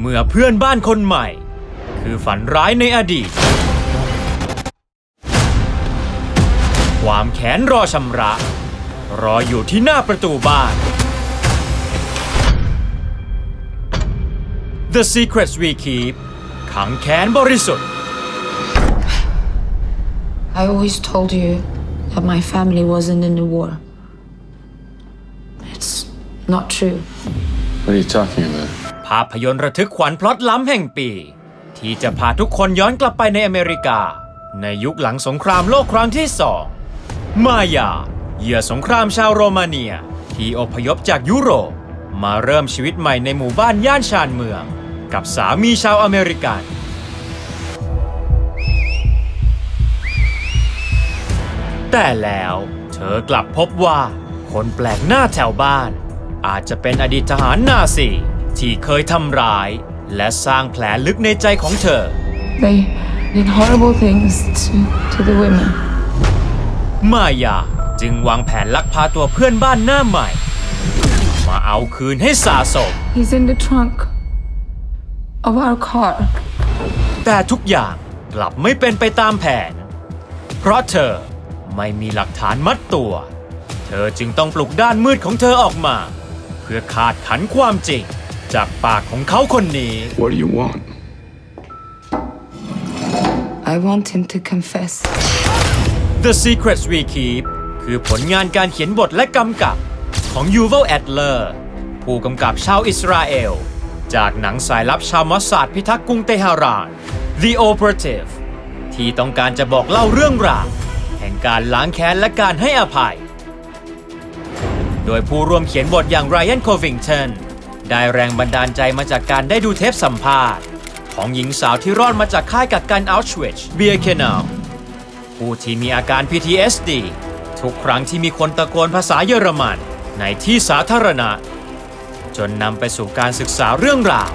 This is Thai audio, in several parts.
เมื่อเพื่อนบ้านคนใหม่ คือฝันร้ายในอดีต ความแค้นรอชำระ รออยู่ที่หน้าประตูบ้าน The Secrets We Keep ขังแค้นบริสุทธิ์ I always told you that my family wasn't in the war. It's not true. What are you talking about? ภาพยนตร์ระทึกขวัญพล็อตล้ำแห่งปี ที่จะพาทุกคนย้อนกลับไปในอเมริกา ในยุคหลังสงครามโลกครั้งที่สองมายา เหยื่อสงครามชาวโรมาเนีย ที่อพยพจากยุโรป มาเริ่มชีวิตใหม่ในหมู่บ้านย่านชานเมือง กับสามีชาวอเมริกันแต่แล้วเธอกลับพบว่า คนแปลกหน้าแถวบ้าน อาจจะเป็นอดีตทหารนาซี ที่เคยทำร้าย และสร้างแผลลึกในใจของเธอ They did horrible things to, to the women. มายาจึงวางแผนลักพาตัวเพื่อนบ้านหน้าใหม่ มาเอาคืนให้สาสม He's in the trunk of our car. แต่ทุกอย่างกลับไม่เป็นไปตามแผน เพราะเธอไม่มีหลักฐานมัดตัว เธอจึงต้องปลุกด้านมืดของเธอออกมา เพื่อขาดขันความจริง จากปากของเขาคนนี้ What do you want? I want him to confess. The Secrets We Keep คือผลงานการเขียนบทและกำกับของ Yuval Adler ผู้กำกับชาวอิสราเอล จากหนังสายลับชาวมอสซาดพิทักษ์กรุงเตหะราน The Operative ที่ต้องการจะบอกเล่าเรื่องราวแห่งการล้างแค้นและการให้อภัย โดยผู้ร่วมเขียนบทอย่าง Ryan Covington ได้แรงบันดาลใจมาจากการได้ดูเทปสัมภาษณ์ ของหญิงสาวที่รอดมาจากค่ายกักกันอัลชวิชเบียเคนลผู้ที่มีอาการ PTSD ทุกครั้งที่มีคนตะโกนภาษาเยอรมันในที่สาธารณะ จนนำไปสู่การศึกษาเรื่องราว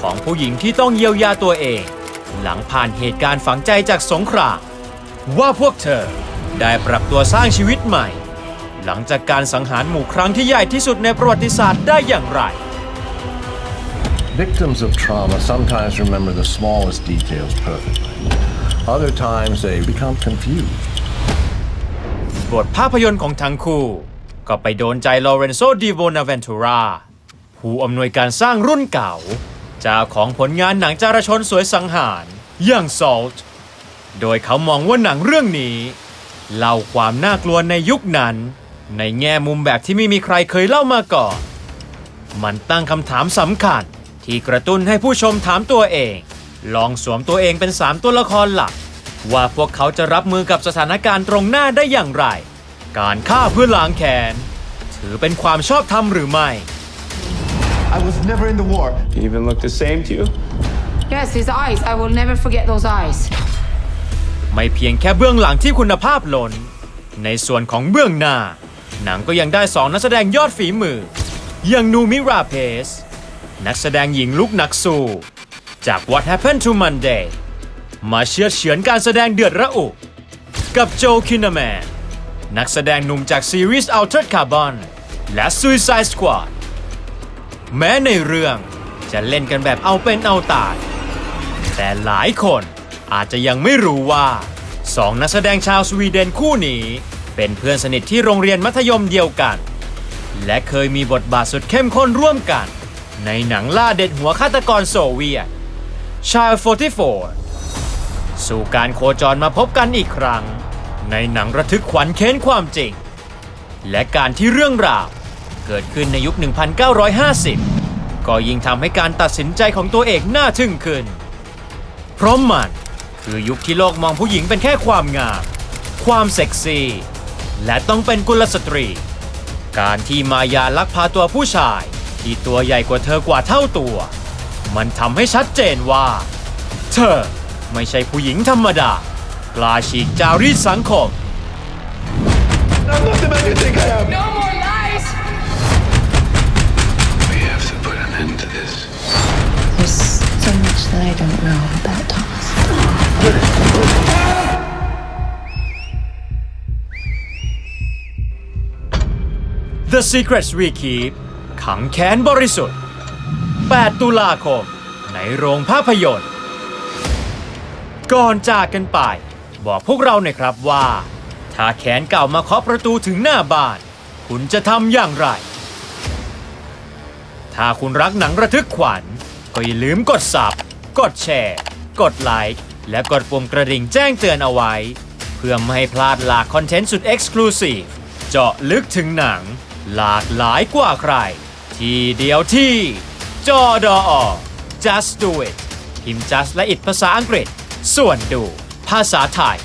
ของผู้หญิงที่ต้องเยียวยาตัวเอง หลังผ่านเหตุการณ์ฝังใจจากสงคราม ว่าพวกเธอได้ปรับตัวสร้างชีวิตใหม่ หลังจากการสังหารหมู่ครั้งที่ใหญ่ที่สุดในประวัติศาสตร์ได้อย่างไร Victims of trauma sometimes remember the smallest details perfectly. Other times they become confused. บทภาพยนตร์ของทั้งคู่ ก็ไปโดนใจลอเรนโซดิโวนาเวนตูราผู้อำนวยการสร้างรุ่นเก่า เจ้าของผลงานหนังจารชนสวยสังหารอย่าง Salt โดยเขามองว่าหนังเรื่องนี้ เล่าความน่ากลัวในยุคนั้น ในแง่มุมแบบที่ไม่มีใครเคยเล่ามาก่อน มันตั้งคำถามสำคัญ ที่กระตุ้นให้ผู้ชมถามตัวเอง ลองสวมตัวเองเป็นสามตัวละครหลัก ว่าพวกเขาจะรับมือกับสถานการณ์ตรงหน้าได้อย่างไร การฆ่าเพื่อล้างแค้นถือเป็นความชอบธรรมหรือไม่ I was never in the war. He even look the same to you? Yes, his eyes. I will never forget those eyes. ไม่เพียงแค่เบื้องหลังที่คุณภาพล้นในส่วนของเบื้องหน้า หนังก็ยังได้สองนักแสดงยอดฝีมือ อย่างนูมิราเพส นักแสดงหญิงลุกนักสู้ จาก What Happened to Monday มาเชื่อเฉือนการแสดงเดือดระอุกับโจคินแมนนักแสดงหนุ่มจากซีรีส์ Altered Carbon และ Suicide Squad แม้ในเรื่องจะเล่นกันแบบเอาเป็นเอาตาย แต่หลายคนอาจจะยังไม่รู้ว่าสองนักแสดงชาวสวีเดนคู่นี้ เป็นเพื่อนสนิทที่โรงเรียนมัธยมเดียวกัน และเคยมีบทบาทสุดเข้มข้นร่วมกัน ในหนังล่าเด็ดหัวฆาตกรโซเวียตชา44 สู่การโคจรมาพบกันอีกครั้ง ในหนังระทึกขวัญเค้นความจริง และการที่เรื่องราวเกิดขึ้นในยุค 1950 ก็ยิ่งทำให้การตัดสินใจของตัวเอกน่าทึ่งขึ้น เพราะมันคือยุคที่โลกมองผู้หญิงเป็นแค่ความงาม ความเซ็กซี่ และต้องเป็นกุลสตรี การที่มายาลักพาตัวผู้ชาย ที่ตัวใหญ่กว่าเธอกว่าเท่าตัว มันทำให้ชัดเจนว่า เธอไม่ใช่ผู้หญิงธรรมดากล้าฉีกจารีตสังคม I'm not the man you think I am. No more lies. We have to put an end to this. There's so much that I don't know about Thomas. The Secrets We Keep ขังแค้นบริสุทธิ์ 8 ตุลาคมในในโรงภาพยนตร์ ก่อนจากกันไป บอกพวกเราหน่อยครับว่า ถ้าแขนเก่ามาเคาะประตูถึงหน้าบ้าน คุณจะทำอย่างไร ถ้าคุณรักหนังระทึกขวัญ ก็อย่าลืมกดสับ กดแชร์ กดไลค์ และกดปุ่มกระดิ่งแจ้งเตือนเอาไว้ เพื่อไม่ให้พลาดหลากคอนเทนต์สุดเอ็กซ์คลูซีฟเจาะลึกถึงหนังหลากหลายกว่าใคร ทีเดียวที่จอดอ just do it พิมพ์ just และ it ภาษาอังกฤษ ส่วนดู ภาษาไทย